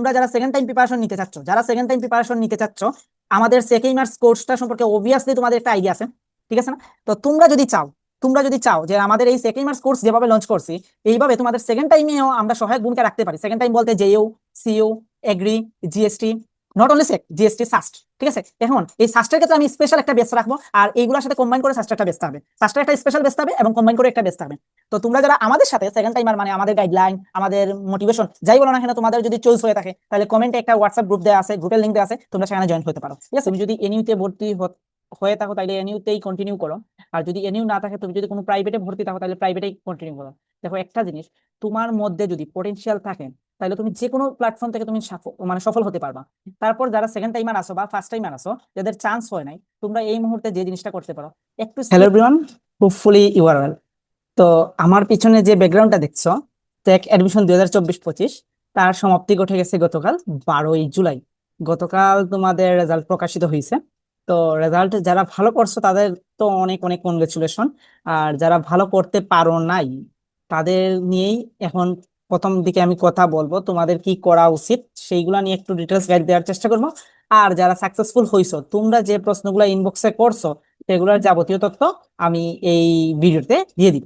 তোমরা যারা second time preparation নিতে চাচ্ছ, যারা সেকেন্ড টাইম প্রিপারেশন নিতে চাচ্ছ, আমাদের সেকেন্ড ইয়ার্স কোর্সটা সম্পর্কে অবভিয়াসলি তোমাদের একটা আইডিয়া আছে, ঠিক আছে না? তো তোমরা যদি চাও, তোমরা যদি চাও যে আমাদের এই সেকেন্ড ইয়ার্স কোর্স যেভাবে লঞ্চ করছি, এইভাবে তোমাদের সেকেন্ড টাইমেও আমরা সহায়ক ভূমিকা রাখতে পারি। সেকেন্ড টাইম বলতে জেও সিও এগ্রি জিএসটি নট অনলি সেক জিএসটি সাস্ট ঠিক আছে? এখন এই সাস্টের ক্ষেত্রে আমি স্পেশাল একটা বেস রাখব, আর এইগুলোর সাথে কম্বাইন করে সাস্টের একটা বেসতে হবে। সাস্টের একটা স্পেশাল বেসতে হবে এবং কম্বাইন করে একটা বেসতে হবে। তো তোমরা যারা আমাদের সাথে সেকেন্ড টাইমার মানে আমাদের গাইডলাইন আমাদের মোটিভেশন যাই বলো না কেন, তোমাদের যদি চয়েস হয়ে থাকে, তাহলে কমেন্টে একটা হোয়াটসঅ্যাপ গ্রুপ দেওয়া আছে গ্রুপের লিঙ্ক দেওয়া আছে, তোমরা সেখানে জয়েন হতে পারো। ঠিক আছে? তুমি যদি এনইউতে ভর্তি হয়ে থাকো, তাহলে এনইউতেই কন্টিনিউ করো। আর যদি এনইউ না থাকে, তুমি যদি কোনো প্রাইভেটে ভর্তি থাকো, তাহলে প্রাইভেটেই কন্টিনিউ করো। দেখো একটা জিনিস, তোমার মধ্যে যদি পটেনশিয়াল থাকে তাহলে তুমি যে কোনো প্ল্যাটফর্ম থেকে তুমি মানে সফল হতে পারবা। তারপর যারা সেকেন্ড টাইমার আসো বা ফার্স্ট টাইমার আসো যাদের চান্স হয় নাই তোমরা এই মুহূর্তে যে জিনিসটা করতে পারো একটু hello everyone hopefully you are well তো আমার পিছনে যে ব্যাকগ্রাউন্ডটা দেখছ টেক অ্যাডমিশন দুই হাজার চব্বিশ পঁচিশ তার সমাপ্তি ঘটে গেছে গতকাল বারোই জুলাই। গতকাল তোমাদের রেজাল্ট প্রকাশিত হয়েছে। তো রেজাল্ট যারা ভালো করছ তাদের তো অনেক অনেক কনগ্রেচুলেশন আর যারা ভালো করতে পারো নাই তাদের নিয়েই এখন প্রথম দিকে আমি কথা বলব, তোমাদের কি করা উচিত সেইগুলা নিয়ে একটু ডিটেলস গাইড দেওয়ার চেষ্টা করব। আর যারা সাকসেসফুল হইছো, তোমরা যে প্রশ্নগুলো ইনবক্সে করছ, সেগুলোর যাবতীয় তথ্য আমি এই ভিডিওতে দিয়ে দিব।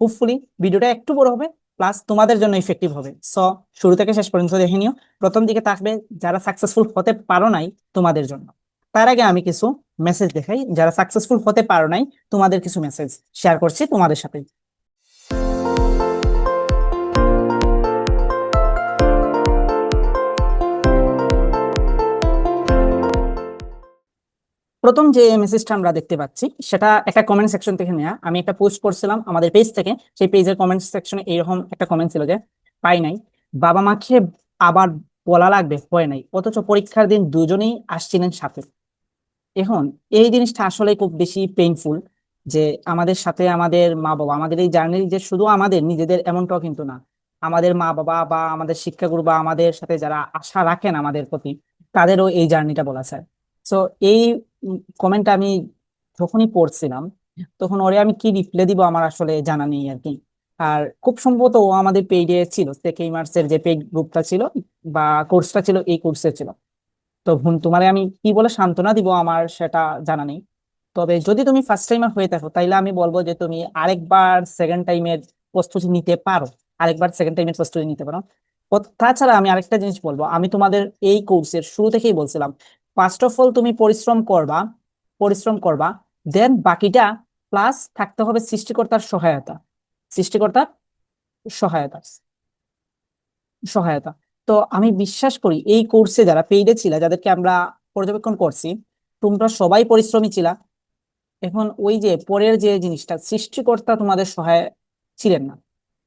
হোপফুলি ভিডিওটা একটু বড় হবে প্লাস তোমাদের জন্য ইফেক্টিভ হবে। সো শুরু থেকে শেষ পর্যন্ত দেখে নিও। প্রথম দিকে থাকবে, যারা সাকসেসফুল হতে পারো নাই তোমাদের জন্য। তার আগে আমি কিছু মেসেজ দেখাই। যারা সাকসেসফুল হতে পারো নাই, তোমাদের কিছু মেসেজ শেয়ার করছি তোমাদের সাথে। প্রথম যে মেসেজটা আমরা দেখতে পাচ্ছি, সেটা একটা কমেন্ট সেকশন থেকে নেওয়া আমি একটা পোস্ট করছিলাম আমাদের পেজ থেকে, সেই পেজের কমেন্ট সেকশনে এইরকম একটা কমেন্ট ছিল যে, পাই নাই। বাবা মাকে আবার বলা লাগবে, হয় নাই। অথচ পরীক্ষার দিন দুজনেই আসছিলেন সাথে। এখন এই জিনিসটা আসলে খুব বেশি পেইনফুল যে আমাদের সাথে আমাদের মা বাবা, আমাদের এই জার্নি যে শুধু আমাদের, নিজেদের এমনটাও কিন্তু না। আমাদের মা বাবা বা আমাদের শিক্ষাগুরু বা আমাদের সাথে যারা আশা রাখেন আমাদের প্রতি, তাদেরও এই জার্নিটা বলা যায়। সো এই কমেন্টটা আমি যখনই পড়ছিলাম, তখন ওরে আমি কি রিপ্লাই দিব আমার আসলে জানা নেই আর কি। আর খুব সম্ভবত ও আমাদের পেইডে ছিল সেকেই মার্চের যে পেইড গ্রুপটা ছিল বা কোর্সটা ছিল, এই কোর্সে ছিল। তো ভুন তোমারে আমি কি বলে সান্ত্বনা দিব আমার সেটা জানা নেই। তবে যদি তুমি ফার্স্ট টাইমার হয়ে থাকো, তাইলে আমি বলব যে তুমি আরেকবার সেকেন্ড টাইমের প্রস্তুতি নিতে পারো। আরেকবার সেকেন্ড টাইমের প্রস্তুতি নিতে পারো। তাছাড়া আমি আরেকটা জিনিস বলব, আমি তোমাদের এই কোর্সের শুরু থেকেই বলছিলাম ফার্স্ট অফ অল তুমি পরিশ্রম করবা পরিশ্রম করবা দেন বাকিটা প্লাস থাকতে হবে সৃষ্টিকর্তার সহায়তা সৃষ্টিকর্তার সহায়তা সহায়তা। তো আমি বিশ্বাস করি এই কোর্সে যারা পেইডে ছিল, যাদেরকে আমরা পর্যবেক্ষণ করছি, তোমরা সবাই পরিশ্রমী ছিলা। এখন ওই যে পরের যে জিনিসটা, সৃষ্টিকর্তা তোমাদের সহায় ছিলেন না।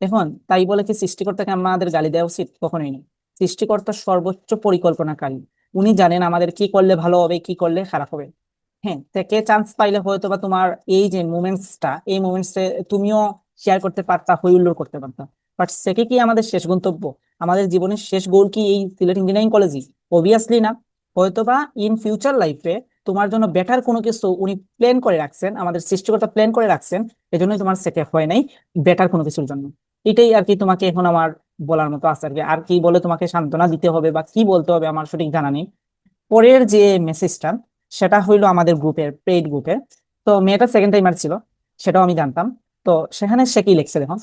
এখন তাই বলে কি সৃষ্টিকর্তাকে আমাদের গালি দেওয়া উচিত? কখনোই নেই সৃষ্টিকর্তা সর্বোচ্চ পরিকল্পনাকারী। উনি জানেন আমাদের কি করলে ভালো হবে, কি করলে খারাপ হবে। হ্যাঁ থেকে চান্স পাইলে হয়তো বা তোমার এই যে মুমেন্টসটা এই মুমেন্টসে তুমিও শেয়ার করতে পারতা হই হুল্লোড় করতে পারতা। বাট সেকে কি আমাদের শেষ গন্তব্য? আমাদের জীবনের শেষ গোল কি এই সিলেট ইঞ্জিনিয়ারিং কলেজই অবভিয়াসলি না। হয়তোবা ইন ফিউচার লাইফে তোমার জন্য বেটার কোনো কিছু উনি প্ল্যান করে রাখছেন, আমাদের সৃষ্টিকর্তা প্ল্যান করে রাখছেন, এজন্যই তোমার সেটে হয় নাই বেটার কোনো কিছুর জন্য। এটাই আর কি তোমাকে এখন আমার বলার মতো আছে আর কি। আর কি বলে তোমাকে সান্ত্বনা দিতে হবে বা কি বলতে হবে আমার সঠিক জানা নেই। পরের যে মেসেজটা সেটা হইল আমাদের গ্রুপের পেইড গ্রুপের তো মেয়েটা সেকেন্ড টাইমার ছিল, সেটাও আমি জানতাম। তো সেখানে সে কি লিখছে দেখো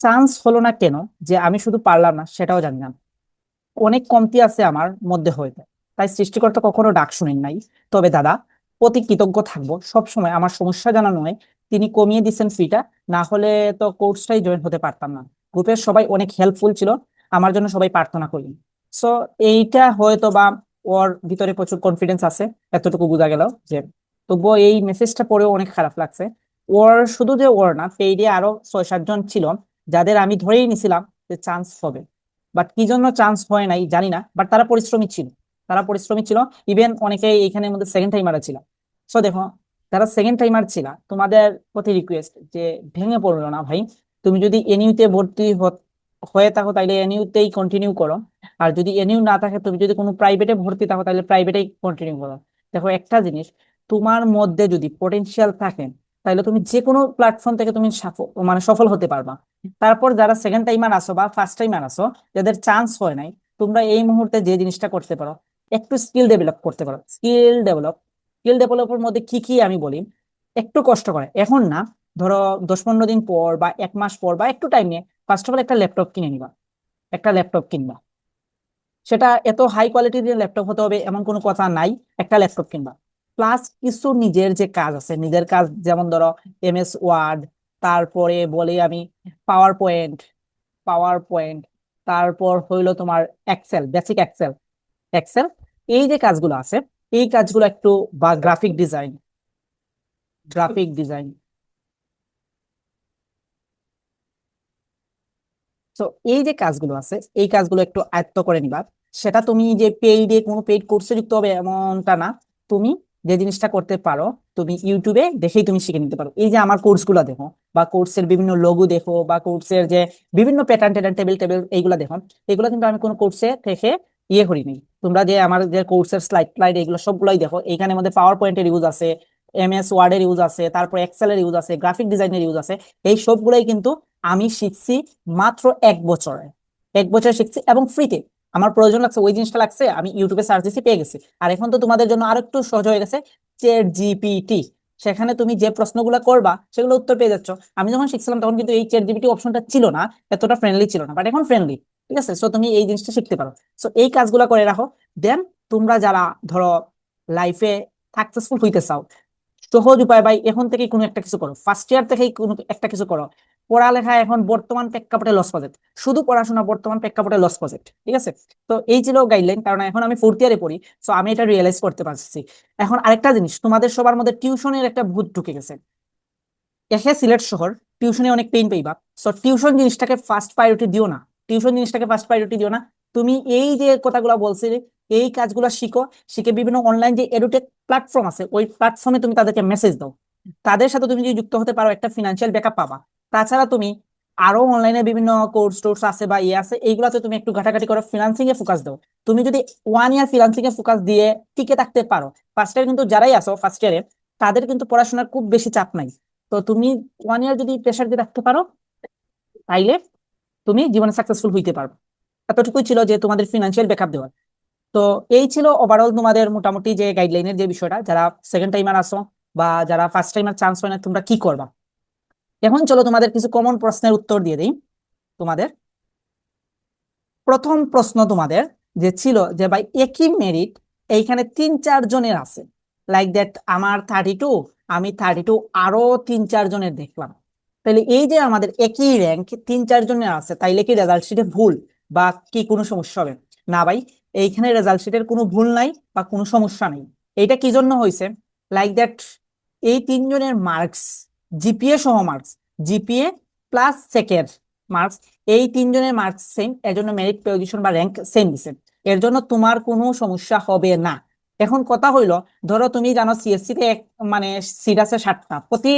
চান্স হলো না কেন যে আমি শুধু পারলাম না, সেটাও জানি না। অনেক কমতি আছে আমার মধ্যে হইতে। তাই সৃষ্টিকর্তা কখনো ডাক শুনেন নাই। তবে দাদা প্রতি কৃতজ্ঞ থাকব। সবসময় আমার সমস্যা জানা নয়। তিনি কমিয়ে দিচ্ছেন ফিটা না হলে তো কোর্সটাই জয়েন হতে পারতাম না। গ্রুপের সবাই অনেক হেল্পফুল ছিল, আমার জন্য সবাই প্রার্থনা করি সো এইটা হয়তো বা ওর ভিতরে প্রচুর কনফিডেন্স আছে, এতটুকু বোঝা গেল যে তবুও এই মেসেজটা পড়েও অনেক খারাপ লাগছে। ওর শুধু যে ওর না পেইডে আরও ছয় সাতজন ছিল, যাদের আমি ধরেই নিছিলাম যে চান্স হবে। বাট কি জন্য চান্স হয় নাই জানি না বাট তারা পরিশ্রমী ছিল। তারা পরিশ্রমী ছিল ইভেন অনেকে এইখানের মধ্যে সেকেন্ড টাইমারও ছিল। সো দেখো যারা সেকেন্ড টাইমার ছিল তোমাদের প্রতি রিকোয়েস্ট যে ভেঙে পড়ল না ভাই, তুমি যদি এনইউতে ভর্তি হয়ে থাকো তাহলে এনইউতেই কন্টিনিউ করো। আর যদি এনইউ না থাকে, তুমি যদি কোনো প্রাইভেটে ভর্তি থাকো তাহলে প্রাইভেটেই কন্টিনিউ করো। দেখো একটা জিনিস, তোমার মধ্যে যদি পটেনশিয়াল থাকে, তাহলে তুমি যে কোনো প্ল্যাটফর্ম থেকে তুমি সফল মানে সফল হতে পারবা। তারপর যারা সেকেন্ড টাইমার আসো বা ফার্স্ট টাইমার আসো যাদের চান্স হয় নাই, তোমরা এই মুহূর্তে যে জিনিসটা করতে পারো, একটু স্কিল ডেভেলপ করতে পারো। স্কিল ডেভেলপ স্কিল ডেভেলপের মধ্যে কি কি আমি বলি, একটু কষ্ট করে। এখন না, ধরো দশ পনেরো দিন পর বা এক মাস পর বা একটু টাইম নিয়ে ফার্স্ট অফ অল একটা ল্যাপটপ কিনে নিবা। একটা ল্যাপটপ কিনবা। সেটা এত হাই কোয়ালিটির ল্যাপটপ হতে হবে, এমন কোনো কথা নাই, একটা ল্যাপটপ কিনবা। প্লাস কিছু নিজের যে কাজ আছে, নিজের কাজ যেমন ধরো এম এস ওয়ার্ড তারপরে বলি আমি পাওয়ার পয়েন্ট পাওয়ার পয়েন্ট তারপর হইল তোমার এক্সেল বেসিক এক্সেল এক্সেল এই যে কাজগুলো আছে এই কাজগুলো একটু বা গ্রাফিক ডিজাইন গ্রাফিক ডিজাইন তো এই যে কাজগুলো আছে, এই কাজগুলো একটু আয়ত্ত করে নিবা। সেটা তুমি যে পেইডে কোনো পেইড কোর্সে যুক্ত হবে এমনটা না। তুমি যে জিনিসটা করতে পারো, তুমি ইউটিউবে দেখেই তুমি শিখে নিতে পারো। এই যে আমার কোর্সগুলো দেখো, বা কোর্সের বিভিন্ন লোগো দেখো, বা কোর্সের যে বিভিন্ন প্যাটার্ন ট্যাটার্ন টেবিল টেবিল এইগুলো দেখো, এগুলো কিন্তু আমি কোনো কোর্সে থেকে ইয়ে করি করিনি তোমরা যে আমার যে কোর্সের স্লাইড স্লাইড এগুলো সবগুলোই দেখো। এইখানে মধ্যে পাওয়ার পয়েন্টের ইউজ আছে এম এস ওয়ার্ডের ইউজ আছে, তারপর এক্সেলের ইউজ আছে গ্রাফিক ডিজাইনের ইউজ আছে। এই সবগুলোই কিন্তু আমি শিখছি মাত্র এক বছরে। এক বছর শিখছি এবং ফ্রিতে আমার প্রয়োজন লাগছে, ওই জিনিসটা লাগছে, আমি ইউটিউবে সার্চ দিছি, পেয়ে গেছি। আর এখন তো তোমাদের জন্য আরও একটু সহজ হয়ে গেছে চ্যাট জিপিটি সেখানে তুমি যে প্রশ্নগুলো করবা, সেগুলো উত্তর পেয়ে যাচ্ছ। আমি যখন শিখছিলাম, তখন কিন্তু এই চ্যাট জিপিটি অপশনটা ছিল না, এতটা ফ্রেন্ডলি ছিল না বাট এখন ফ্রেন্ডলি ঠিক আছে? সো তুমি এই জিনিসটা শিখতে পারো। সো এই কাজগুলো করে রাখো। দেন তোমরা যারা, ধরো লাইফে সাকসেসফুল হইতে চাও, সহজ উপায় ভাই, এখন থেকে কোনো একটা কিছু করো। ফার্স্ট ইয়ার থেকেই কোনো একটা কিছু করো। পড়ালেখা এখন বর্তমান প্রেক্ষাপটে লস প্রজেক্ট শুধু পড়াশোনা, বর্তমান প্রেক্ষাপটে লস প্রজেক্ট ঠিক আছে? তো এই ছিল গাইডলাইন কারণ এখন আমি ফোর্থ ইয়ারে পড়ি সো আমি এটা রিয়েলাইজ করতে পারছি। এখন আরেকটা জিনিস, তোমাদের সবার মধ্যে টিউশনের একটা ভূত ঢুকে গেছে। এসে সিলেট শহর, টিউশনে অনেক পেইন পাইবা। সো টিউশন জিনিসটাকে ফার্স্ট প্রায়োরিটি দিও না। টিউশন জিনিসটাকে ফার্স্ট প্রায়োরিটি দিও না। তুমি এই যে কথাগুলো বলছি, এই কাজগুলো শিখো, শিখে বিভিন্ন অনলাইন যে এডুটেক প্ল্যাটফর্ম আছে, ওই প্ল্যাটফর্মে তুমি তাদেরকে মেসেজ দাও। তাদের সাথে তুমি যদি যুক্ত হতে পারো, একটা ফিনান্সিয়াল ব্যাকআপ পাবা। তাছাড়া তুমি আরও অনলাইনে বিভিন্ন কোর্স টোর্স আছে বা ইয়ে আছে, এইগুলাতে তুমি একটু ঘাটাঘাটি করো ফিনান্সিং এ ফোকাস দাও। তুমি যদি ওয়ান ইয়ার ফিনান্সিং এ ফোকাস দিয়ে টিকে থাকতে পারো ফার্স্ট ইয়ার কিন্তু যারাই আসো ফার্স্ট ইয়ারে তাদের কিন্তু পড়াশোনার খুব বেশি চাপ নাই। তো তুমি ওয়ান ইয়ার যদি প্রেশার দিয়ে রাখতে পারো, তাইলে তুমি জীবনে সাকসেসফুল হইতে পারবে এতটুকুই ছিল যে তোমাদের ফিনান্সিয়াল ব্যাকআপ দেওয়ার। তো এই ছিল ওভারঅল তোমাদের মোটামুটি যে গাইডলাইনের যে বিষয়টা, যারা সেকেন্ড টাইমার আসো বা যারা ফার্স্ট টাইমার চান্স হয় না, তোমরা কি করবা? এখন চলো তোমাদের কিছু কমন প্রশ্নের উত্তর দিয়ে দিই তোমাদের। প্রথম প্রশ্ন তোমাদের যে ছিল যে, ভাই, একই মেরিট এইখানে তিন চার জনের আছে? লাইক দ্যাট আমার থার্টি টু আমি থার্টি টু আরও তিন চার জনের দেখলাম। তাহলে এই যে আমাদের একই র্যাঙ্ক তিন চার জনের আছে, তাইলে কি রেজাল্ট শিটে ভুল? বা কি কোনো সমস্যা হবে? না ভাই, এইখানে রেজাল্ট শিটের কোনো ভুল নাই বা কোনো সমস্যা নেই। এইটা কি জন্য হয়েছে লাইক দ্যাট এই তিনজনের মার্কস জিপিএ সহ মার্কস জিপিএ প্লাস সেকের মার্কস এই তিনজনের মার্কস সেম এর জন্য মেরিট পজিশন বা র্যাঙ্ক সেম দিছে। এর জন্য তোমার কোনো সমস্যা হবে না। এখন কথা হইল, ধরো তুমি জানো সিএসসি তে মানে সিট আছে ষাটটা প্রতি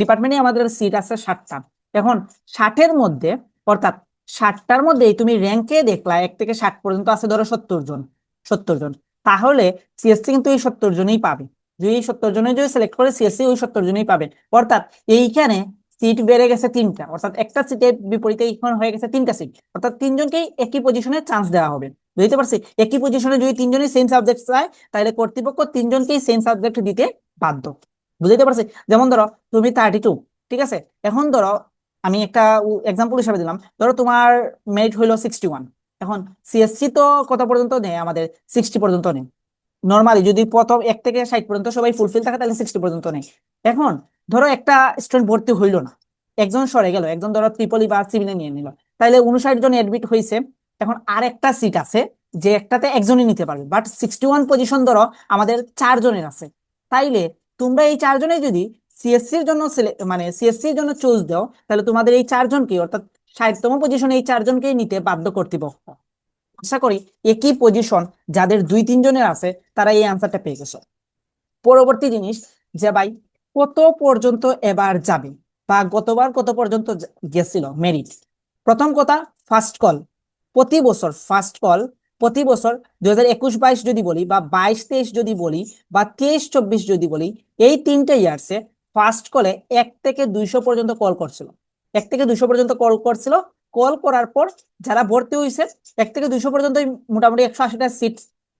ডিপার্টমেন্টে আমাদের সিট আছে ষাটটা। এখন ষাটের মধ্যে, অর্থাৎ ষাটটার মধ্যেই তুমি র্যাঙ্কে দেখলা, এক থেকে ষাট পর্যন্ত আছে ধরো সত্তর জন সত্তর জন। তাহলে সিএসসি কিন্তু এই সত্তর জনই পাবে। যদি এই সত্তর জনের যদি সিলেক্ট করে সিএসসি ওই সত্তর জনই পাবে। অর্থাৎ এইখানে সিট বেড়ে গেছে তিনটা। অর্থাৎ একটা সিটের বিপরীতে এখন হয়ে গেছে তিনটা সিট অর্থাৎ তিনজনকেই একই পজিশনে চান্স দেওয়া হবে। বুঝতে পারছি? একই পজিশনে যদি তিনজনই সেম সাবজেক্ট চায়, তাহলে কর্তৃপক্ষ তিনজনকেই সেম সাবজেক্ট দিতে বাধ্য। বুঝতে পারছি? যেমন ধরো, তুমি থার্টি টু ঠিক আছে? এখন ধরো, আমি একটা এক্সাম্পল হিসাবে দিলাম। ধরো, তোমার মেরিট হইল সিক্সটি ওয়ান এখন সিএসসি তো কত পর্যন্ত নেই আমাদের সিক্সটি পর্যন্ত নেই নর্মালি যদি প্রথম এক থেকে ষাট পর্যন্ত সবাই ফুলফিল থাকে, তাহলে সিক্সটি পর্যন্ত নেই এখন ধরো, একটা স্টুডেন্ট ভর্তি হইল না। একজন সরে গেল। একজন ধরো ত্রিপলি বা সিভিলে নিয়ে নিল। তাহলে উনষাট জন এডমিট হয়েছে এখন আর একটা সিট আছে, যে একটাতে একজনই নিতে পারবে। বাট সিক্সটি ওয়ান পজিশন ধরো, আমাদের চারজনের আছে। তাইলে তোমরা এই চারজনে যদি সিএসসির জন্য মানে সিএসসির জন্য চুজ দাও, তাহলে তোমাদের এই চারজনকে, অর্থাৎ ষাটতম পজিশনে এই চারজনকেই নিতে বাধ্য কর্তৃপক্ষ আশা করি একই পজিশন যাদের দুই তিনজনের আছে, তারা এই আনসারটা পেয়ে গেছে। পরবর্তী জিনিস, যে ভাই কত পর্যন্ত এবার যাবে বা গতবার কত পর্যন্ত গেছিল? মেরিট প্রথম কথা ফার্স্ট কল প্রতি বছর ফার্স্ট কল প্রতি বছর দুই হাজার একুশ বাইশ যদি বলি বা বাইশ তেইশ যদি বলি বা তেইশ চব্বিশ যদি বলি, এই তিনটে ইয়ার্সে ফার্স্ট কলে এক থেকে দুইশো পর্যন্ত কল করছিল। এক থেকে দুইশো পর্যন্ত কল করছিল। কল করার পর যারা ভর্তি হয়েছে এক থেকে দুইশো পর্যন্ত মোটামুটি একশো আশিটা সিট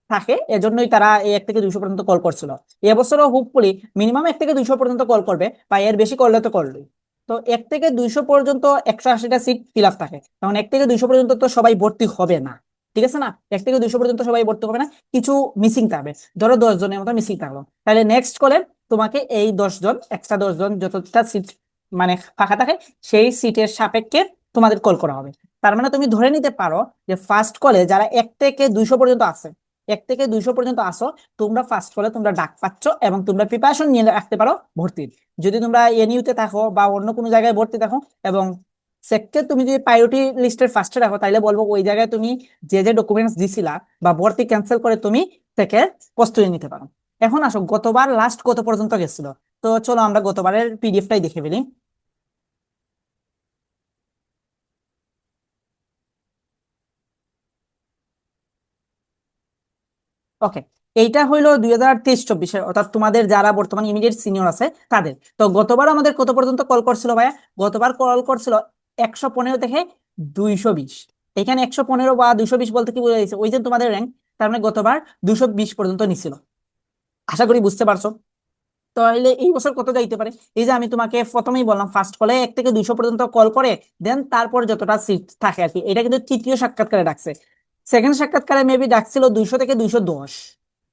থাকে, এজন্যই তারা এই এক থেকে দুইশো পর্যন্ত কল করছিল। এবছরও হোপফুলি মিনিমাম এক থেকে দুইশো পর্যন্ত কল করবে বা এর বেশি করলে তো করলোই। তো এক থেকে দুইশো পর্যন্ত একশো আশিটা সিট ফিল আপ থাকে। তখন এক থেকে দুইশো পর্যন্ত তো সবাই ভর্তি হবে না। ঠিক আছে না? এক থেকে দুইশো পর্যন্ত সবাই ভর্তি হবে না? কিছু মিসিং থাকবে। ধরো দশ জনের মতো মিসিং থাকল। তাহলে নেক্সট কলে তোমাকে এই দশ জন এক্সট্রা দশ জন যতটা সিট মানে ফাঁকা থাকে, সেই সিটের সাপেক্ষে তোমাদের কল করা হবে। তার মানে তুমি ধরে নিতে পারো যে ফার্স্ট কলে যারা এক থেকে দুইশো পর্যন্ত আছে, এক থেকে দুইশো পর্যন্ত আসো, তোমরা ফার্স্ট কলে তোমরা ডাক পাচ্ছ এবং তোমরা প্রিপারেশন নিয়ে রাখতে পারো ভর্তির। যদি তোমরা এনইউতে থাকো বা অন্য কোনো জায়গায় ভর্তি থাকো এবং সেক্টর তুমি যদি প্রায়োরিটি লিস্টের ফার্স্টে রাখো তাহলে বলব ওই জায়গায় তুমি যে যে ডকুমেন্টস দিছিলা বা ভর্তি ক্যান্সেল করে তুমি থেকে প্রস্তুতি নিতে পারো। এখন আসো, গতবার লাস্ট কত পর্যন্ত গেছিল? তো চলো আমরা গতবারের পিডিএফটাই দেখে ফেলি। ওকে এইটা হইল দুই হাজার তেইশ চব্বিশের, অর্থাৎ তোমাদের যারা বর্তমান ইমিডিয়েট সিনিয়র আছে, তাদের। তো গতবার আমাদের কত পর্যন্ত কল করছিল ভাইয়া? গতবার কল করছিল একশো পনেরো থেকে দুইশো বিশ। এখানে একশো পনেরো বা দুইশো বিশ বলতে কি বোঝা যাচ্ছে ওই যে তোমাদের র্যাঙ্ক তার মানে গতবার দুইশো বিশ পর্যন্ত নিছিল। আশা করি বুঝতে পারছ? তাহলে এই বছর কত যাইতে পারে? এই যে আমি তোমাকে প্রথমেই বললাম ফার্স্ট কলে এক থেকে দুইশো পর্যন্ত কল করে দেন তারপর যতটা সিট থাকে আর কি। এটা কিন্তু তৃতীয় সাক্ষাৎকারে ডাকছে। সেকেন্ড সাক্ষাৎকারে মেবি ডাকছিল দুইশো থেকে দুইশো দশ।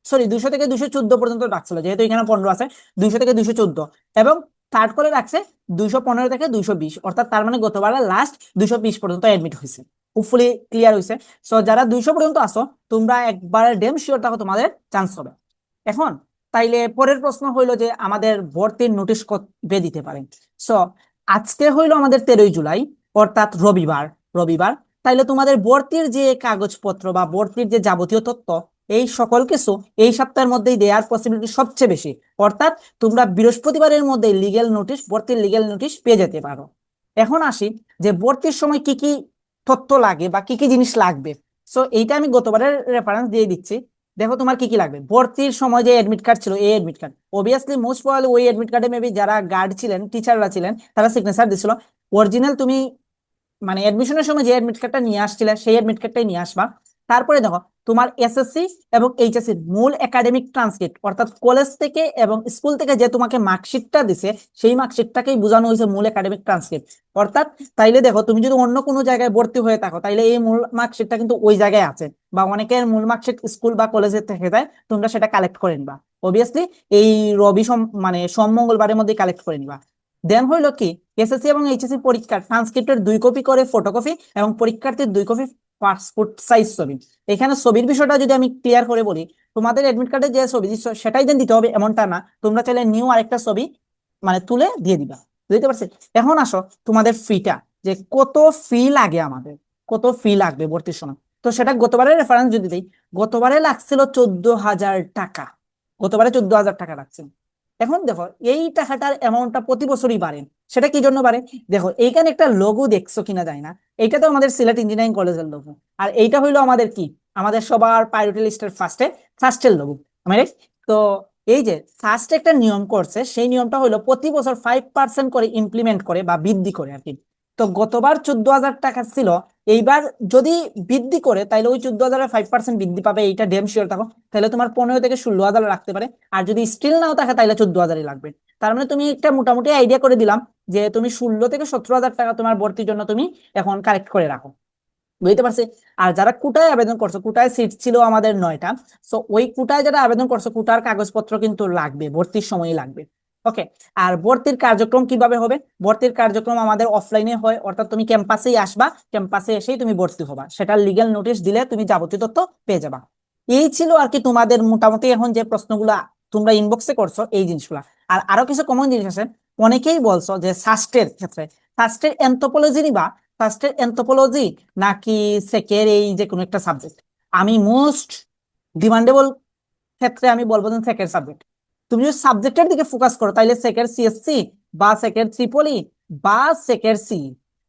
সরি দুইশো থেকে দুইশো চোদ্দ পর্যন্ত ডাকছিল, যেহেতু এখানে পনেরো আছে, দুইশো থেকে দুইশো চোদ্দ। এবং থার্ড কলে রাখছে দুইশো পনেরো থেকে দুইশো বিশ, অর্থাৎ তার মানে গতবার লাস্ট দুইশো বিশ পর্যন্ত অ্যাডমিট হয়েছে। হোপফুলি ক্লিয়ার হয়েছে। সো যারা দুইশো পর্যন্ত আসো তোমরা একবার ডেম শিওর থাকো তোমাদের চান্স হবে। এখন, তাইলে পরের প্রশ্ন হইল যে আমাদের ভর্তির নোটিশ কবে দিতে পারে সো আজকে হইল আমাদের তেরোই জুলাই, অর্থাৎ রবিবার। রবিবার তাইলে তোমাদের ভর্তির যে কাগজপত্র বা ভর্তির যে যাবতীয় তথ্য এই সকল কিছু এই সপ্তাহের মধ্যেই দেওয়ার পসিবিলিটি সবচেয়ে বেশি। অর্থাৎ তোমরা বৃহস্পতিবারের মধ্যে লিগেল নোটিশ ভর্তির লিগেল নোটিশ পেয়ে যেতে পারো। এখন আসি যে ভর্তির সময় কি কি তথ্য লাগে বা কি কি জিনিস লাগবে। সো এইটা আমি গতবারের রেফারেন্স দিয়ে দিচ্ছি। দেখো তোমার কি কি লাগবে? ভর্তির সময় যে অ্যাডমিট কার্ড ছিল, এই admit card obviously most probably ওই অ্যাডমিট কার্ডে মেবি যারা গার্ড ছিলেন টিচাররা ছিলেন, তারা সিগনেচার দিছিল। অরিজিনাল তুমি মানে অ্যাডমিশনের সময় যে অ্যাডমিট কার্ডটা নিয়ে আসছিলে, সেই অ্যাডমিট কার্ডটাই নিয়ে আসবা। তারপরে দেখো, তোমার এসএসসি এবং এইচএসসি মূল একাডেমিক ট্রান্সক্রিপ্ট অর্থাৎ কলেজ থেকে এবং স্কুল থেকে যে তোমাকে মার্কশিটটা দিছে, সেই মার্কশিটটাকেই বোঝানো হয়েছে মূল একাডেমিক ট্রান্সক্রিপ্ট অর্থাৎ তাইলে দেখো, তুমি যদি অন্য কোনো জায়গায় ভর্তি হয়ে থাকো, তাইলে এই মূল মার্কশিটটা কিন্তু ওই জায়গায় আছে। বা অনেকের মূল মার্কশিট স্কুল বা কলেজের থেকে দেয় তোমরা সেটা কালেক্ট করে নিবা। অবভিয়াসলি এই রবি মানে সোম মঙ্গলবারের মধ্যে কালেক্ট করে নিবা। দেন হইল কি? এসএসসি এবং এইচএসসি পরীক্ষার ট্রান্সক্রিপ্টের দুই কপি করে ফটোকপি এবং পরীক্ষার্থীর দুই কপি পাসপোর্ট সাইজ ছবি। এখানে ছবির বিষয়টা যদি আমি ক্লিয়ার করে বলি, তোমাদের অ্যাডমিট কার্ডে যে ছবি দিচ্ছ সেটাই দেন দিতে হবে এমনটা না। তোমরা চাইলে নিউ আরেকটা ছবি মানে তুলে দিয়ে দিবা। বুঝতে পারছি? এখন আসো তোমাদের ফিটা যে কত ফি লাগে আমাদের? কত ফি লাগবে ভর্তির সময়? তো সেটা গতবারের রেফারেন্স যদি দিই, গতবারে লাগছিল চোদ্দ হাজার টাকা। গতবারে চোদ্দ হাজার টাকা লাগছিল। এখন দেখো এই টাকাটার অ্যামাউন্টটা প্রতি বছরই বাড়ে। সেটা কি জন্য বাড়ে? দেখো, এইখানে একটা লোগো দেখছ কিনা যায় না। এইটা তো আমাদের সিলেট ইঞ্জিনিয়ারিং কলেজের লোগো আর এইটা হইল আমাদের কি? আমাদের সবার প্রায়োরিটি লিস্টের ফার্স্টে ফার্স্টের লোগো আমি তো এই যে ফার্স্ট একটা নিয়ম করছে, সেই নিয়মটা হলো প্রতি বছর ফাইভ পার্সেন্ট করে ইমপ্লিমেন্ট করে বা বৃদ্ধি করে আর কি। তো গতবার চোদ্দ হাজার টাকা ছিল। এইবার যদি বৃদ্ধি করে, তাহলে ওই চোদ্দ হাজারের ফাইভ পার্সেন্ট বৃদ্ধি পাবে, এইটা ডেম শিওর থাকো তাহলে তোমার পনেরো থেকে ষোলো হাজার রাখতে পারে। আর যদি স্টিল নাও থাকে, তাহলে চোদ্দ হাজারই লাগবে। তার মানে তুমি একটা মোটামুটি আইডিয়া করে দিলাম যে তুমি ষোলো থেকে সতেরো হাজার টাকা তোমার ভর্তির জন্য তুমি এখন কালেক্ট করে রাখো। বুঝতে পারছি? আর যারা কুটায় আবেদন করছ, কুটায় সিট ছিল আমাদের নয়টা সো ওই কুটায় যারা আবেদন করছ, কুটার কাগজপত্র কিন্তু লাগবে, ভর্তির সময়ই লাগবে। ওকে আর ভর্তির কার্যক্রম কীভাবে হবে? ভর্তির কার্যক্রম আমাদের অফলাইনে হয়, অর্থাৎ তুমি ক্যাম্পাসেই আসবা ক্যাম্পাসে এসেই তুমি ভর্তি হবা। সেটা লিগ্যাল নোটিশ দিলে তুমি যাবতীয় তথ্য পেয়ে যাবা। এই ছিল আর কি তোমাদের মোটামুটি এখন যে প্রশ্নগুলা তোমরা ইনবক্সে করছ এই জিনিসগুলা। আর আরও কিছু কমন জিনিস আছে। অনেকেই বলছো যে সাস্টের ক্ষেত্রে সাস্টের এন্থোপোলজি নিবা? ফার্স্টের এন্থোপোলজি নাকি সেকের এই যে কোনো একটা সাবজেক্ট আমি মোস্ট ডিমান্ডেবল ক্ষেত্রে আমি বলব যে সেকের সাবজেক্ট তুমি যদি সাবজেক্টের দিকে ফোকাস করো তাহলে সেকের সিএসসি বা সেকের ত্রিপলি বা সেকের সি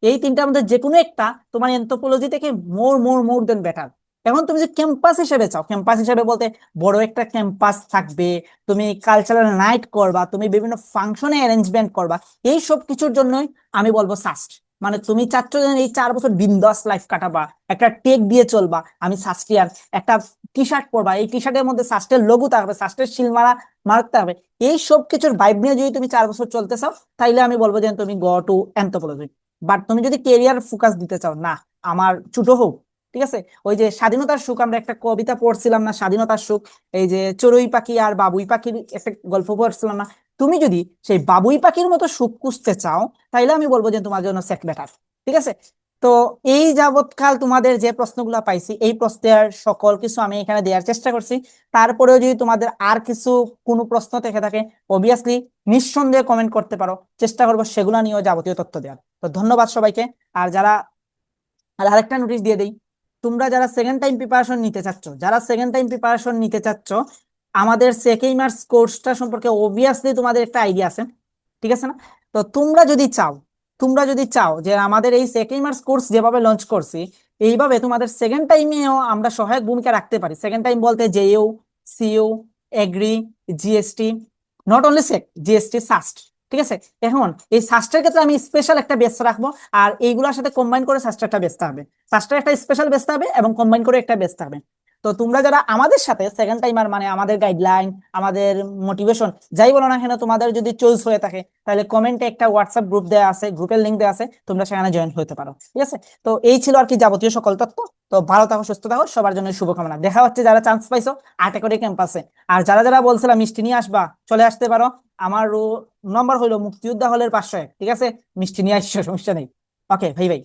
এই তিনটার মধ্যে যে কোনো একটা তোমার এন্থোপোলজি থেকে মোর মোর মোর দেন বেটার এখন তুমি যে ক্যাম্পাস হিসেবে চাও ক্যাম্পাস হিসেবে বলতে বড় একটা ক্যাম্পাস থাকবে, তুমি কালচারাল নাইট করবা, তুমি বিভিন্ন ফাংশনে অ্যারেঞ্জমেন্ট করবা, এই সব কিছুর জন্যই আমি বলব সাস্ট মানে তুমি চাচ্ছ যে এই চার বছর বিন্দাস লাইফ কাটাবা, একটা টেক দিয়ে চলবা। আমি সাস্টিয়ার একটা টি শার্ট পরবা, এই টি শার্টের মধ্যে সাস্টের লোগো থাকবে সাস্টের শিল মারা মারতে হবে এই সব কিছুর ভাইব নিয়ে যদি তুমি চার বছর চলতে চাও, তাইলে আমি বলব যে তুমি গো টু অ্যান্থোপোলজি বাট তুমি যদি কেরিয়ার ফোকাস দিতে চাও, না, আমার ছোট হোক, ঠিক আছে? ওই যে স্বাধীনতার সুখ, আমরা একটা কবিতা পড়ছিলাম না, স্বাধীনতার সুখ, এই যে চড়ুই পাখি আর বাবুই পাখির একটা গল্প পড়ছিলাম না তুমি যদি সেই বাবুই পাখির মতো সুখ খুঁজতে চাও, তাইলে আমি বলব যে তোমার জন্য সেক বেটার, ঠিক আছে? তো এই যাবৎকাল তোমাদের যে প্রশ্নগুলো পাইছি, এই প্রশ্নের সকল কিছু আমি এখানে দেওয়ার চেষ্টা করছি। তারপরেও যদি তোমাদের আর কিছু, কোনো প্রশ্ন থেকে থাকে অবভিয়াসলি নিঃসন্দেহে কমেন্ট করতে পারো। চেষ্টা করব সেগুলো নিয়েও যাবতীয় তথ্য দেওয়ার। তো ধন্যবাদ সবাইকে। আর যারা, আর আরেকটা নোটিশ দিয়ে দেই, তোমরা যারা সেকেন্ড টাইম প্রিপারেশন নিতে চাচ্ছ, যারা সেকেন্ড টাইম প্রিপারেশন নিতে চাচ্ছ আমাদের সেকেন্ড সেকেইমার্স কোর্সটা সম্পর্কে অবভিয়াসলি তোমাদের একটা আইডিয়া আছে, ঠিক আছে না? তো তোমরা যদি চাও, তোমরা যদি চাও যে আমাদের এই সেকেন্ড সেকেইমার্স কোর্স যেভাবে লঞ্চ করছি, এইভাবে তোমাদের সেকেন্ড টাইমেও আমরা সহায়ক ভূমিকা রাখতে পারি। সেকেন্ড টাইম বলতে JU CU agri GST not only sec GST SUST ঠিক আছে? এখন এই সাস্টের ক্ষেত্রে আমি স্পেশাল একটা বেস রাখব আর এইগুলোর সাথে কম্বাইন করে সাস্টের একটা বেচতে হবে। সাস্টার একটা স্পেশাল বেচতে হবে এবং কম্বাইন করে একটা বেচতে হবে। তো তোমরা যারা আমাদের সাথে সেকেন্ড টাইমার মানে আমাদের গাইডলাইন আমাদের মোটিভেশন যাই বলো না কেন, তোমাদের যদি চয়েস হয়ে থাকে, তাহলে কমেন্টে একটা হোয়াটসঅ্যাপ গ্রুপ দেওয়া আছে গ্রুপের লিঙ্ক দেওয়া আছে, তোমরা সেখানে জয়েন হতে পারো, ঠিক আছে? তো এই ছিল আর কি যাবতীয় সকল তথ্য, তো ভালো থাকো, সুস্থ থাকো, সবার জন্য শুভকামনা। দেখা হচ্ছে যারা চান্স পাইছো আটে করে ক্যাম্পাসে। আর যারা যারা বলছিলাম মিষ্টি নিয়ে আসবা, চলে আসতে পারো। আমার নম্বর হইল মুক্তিযোদ্ধা হলের পাঁচশো এক, ঠিক আছে? মিষ্টি নিয়ে আসছো সমস্যা নেই। ওকে ভাই ভাই।